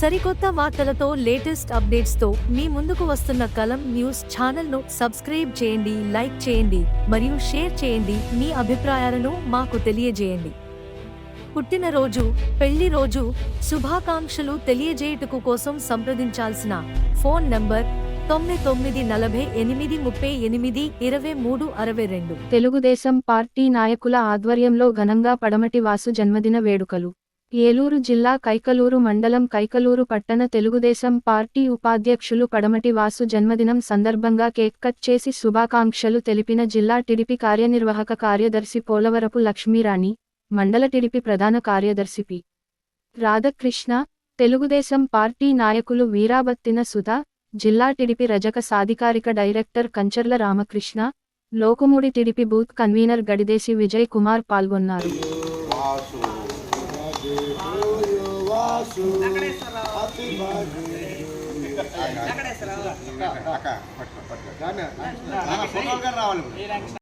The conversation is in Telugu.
సరికొత్త వార్తలతో లేటెస్ట్ అప్డేట్స్తో మీ ముందుకు వస్తున్న కలం న్యూస్ ఛానల్ను సబ్స్క్రైబ్ చేయండి లైక్ చేయండి మరియు షేర్ చేయండి మీ అభిప్రాయాలను మాకు తెలియజేయండి. పుట్టినరోజు పెళ్ళి రోజు శుభాకాంక్షలు తెలియజేయుటకు కోసం సంప్రదించాల్సిన ఫోన్ నంబర్ తొమ్మిది తొమ్మిది నలభై ఎనిమిది ముప్పై ఎనిమిది ఇరవై మూడు అరవై రెండు. తెలుగుదేశం పార్టీ నాయకుల ఆధ్వర్యంలో ఘనంగా పడమటి వాసు జన్మదిన వేడుకలు. ఏలూరు జిల్లా కైకలూరు మండలం కైకలూరు పట్టణ తెలుగుదేశం పార్టీ ఉపాధ్యక్షులు పడమటి వాసు జన్మదినం సందర్భంగా కేక్ కట్ చేసి శుభాకాంక్షలు తెలిపిన జిల్లా టిడిపి కార్యనిర్వాహక కార్యదర్శి పోలవరపు లక్ష్మీరాణి మండల టిడిపి ప్రధాన కార్యదర్శి పి. రాధకృష్ణ తెలుగుదేశం పార్టీ నాయకులు వీరాబత్తిన సుధా జిల్లా టిడిపి రజక సాధికారిక director Kancharla Ramakrishna Lokumudi TDP booth convener Gadidesi Vijay Kumar పాల్గొన్నారు. రావాలి